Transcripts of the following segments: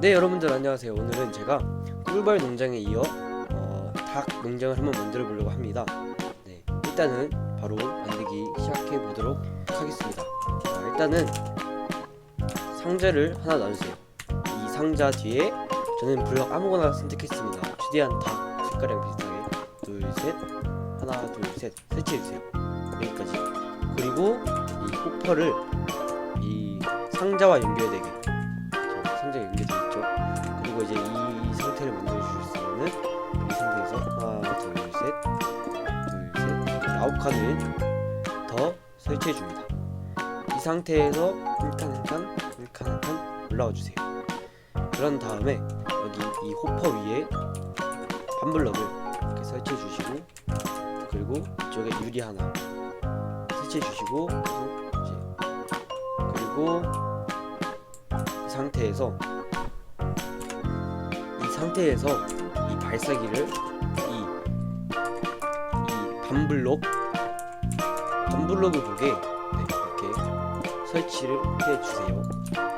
네 여러분들 안녕하세요. 오늘은 제가 꿀벌 농장에 이어 어, 닭 농장을 한번 만들어 보려고 합니다. 네 일단은 바로 만들기 시작해 보도록 하겠습니다. 자, 일단은 상자를 하나 놔주세요. 이 상자 뒤에 저는 블럭 아무거나 선택했습니다. 최대한 닭 색깔이랑 비슷하게. 둘 셋. 하나 둘 셋. 설치해주세요. 여기까지. 그리고 이 호퍼를 이 상자와 연결되게 9칸을 더 설치해 줍니다. 이 상태에서 1칸 한 칸, 1칸 한 칸 올라와 주세요. 그런 다음에 여기 이 호퍼 위에 반블럭을 이렇게 설치해 주시고 그리고 이쪽에 유리 하나 설치해 주시고 그리고 이 상태에서 이 상태에서 이 발사기를 반블록 반블록을 보게 네, 이렇게 설치를 해 주세요.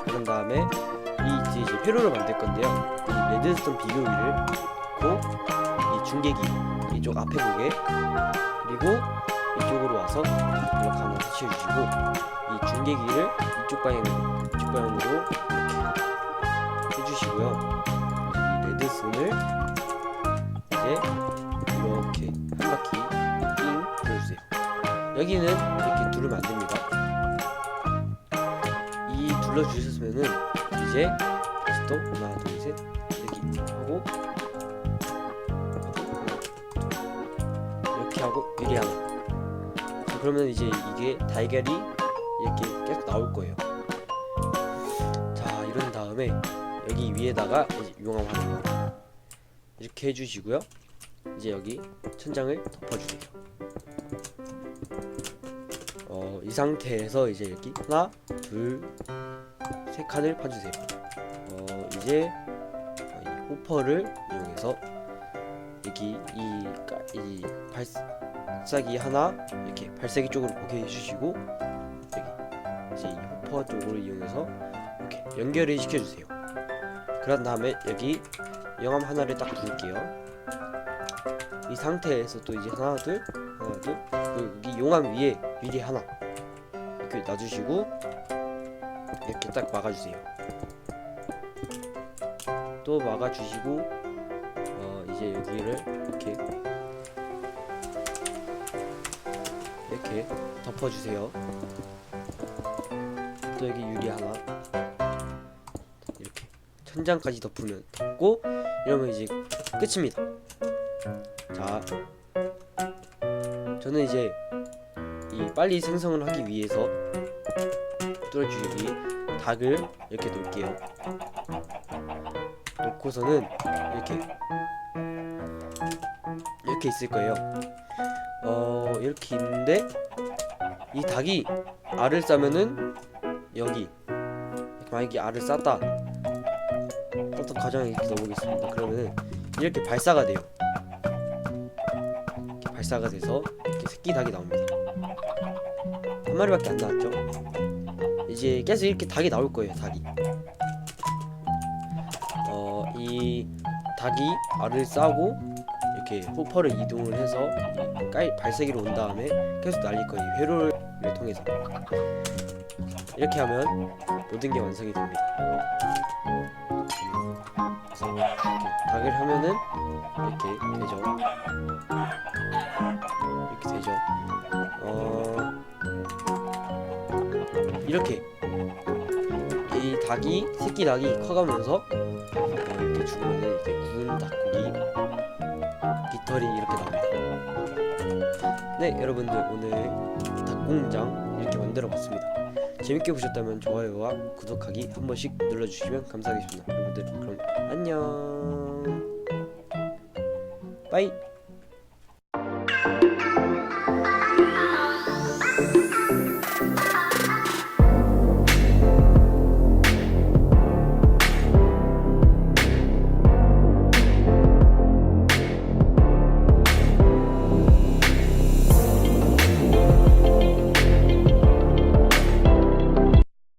그런 다음에 이 이제 회로를 만들 건데요. 이 레드스톤 비교위를 고이 중계기 이쪽 앞에 보게 그리고 이쪽으로 와서 블록 하나 설치해 주시고 이 중계기를 이쪽 방향으로 이쪽 방향으로 이렇게 해주시고요. 이 레드선을 이제 여기는 이렇게 안 됩니다. 이 둘러 주셨으면은 이제 다시 또 하나 둘셋 여기 하고 이렇게 하고 유리 하나. 자, 그러면 이제 이게 달걀이 이렇게 계속 나올 거예요. 자, 이런 다음에 여기 위에다가 용암 하나 이렇게 해주시고요. 이제 여기 천장을 덮어주세요. 어, 이 상태에서 이제 이렇게 하나, 둘, 세 칸을 파주세요. 어, 이제 이 호퍼를 이용해서 여기 이, 까- 이 발사기 하나 이렇게 발사기 쪽으로 보게 해주시고 여기 이제 이 호퍼 쪽으로 이용해서 이렇게 연결을 시켜주세요. 그런 다음에 여기 영암 하나를 딱 두를게요. 이 상태에서 또 이제 하나 둘 하나 둘 여기 용암 위에 유리 하나 이렇게 놔주시고 이렇게 딱 막아주세요. 또 막아주시고 어 이제 여기를 이렇게 이렇게 덮어주세요. 또 여기 유리 하나 이렇게 천장까지 덮으면 덮고 이러면 이제 끝입니다. 자, 저는 이제 이 빨리 생성을 하기 위해서 뚫어주기 닭을 이렇게 놓을게요. 놓고서는 이렇게 이렇게 있을 거예요. 어 이렇게 있는데 이 닭이 알을 싸면은 여기 만약에 알을 쌌다 어떤 가정에 이렇게 넣어보겠습니다. 그러면은 이렇게 발사가 돼요. 이렇게 발사가 돼서 이렇게 새끼 닭이 나옵니다. 한 마리밖에 안 나왔죠. 이제 계속 이렇게 닭이 나올 거예요. 닭이. 어, 이 닭이 알을 싸고 이렇게 호퍼를 이동을 해서 이깔 발사기로 온 다음에 계속 날릴 거예요. 회로를 통해서. 이렇게 하면 모든 게 완성이 됩니다. 이렇게 닭을 하면은 이렇게 되죠. 이렇게 이 닭이 새끼 닭이 커가면서 어, 이렇게 죽으면 이렇게 구운 닭고기 깃털이 이렇게 나옵니다. 네 여러분들 오늘 닭공장 이렇게 만들어봤습니다. 재밌게 보셨다면 좋아요와 구독하기 한 번씩 눌러주시면 감사하겠습니다. 여러분들 그럼 안녕. 빠이.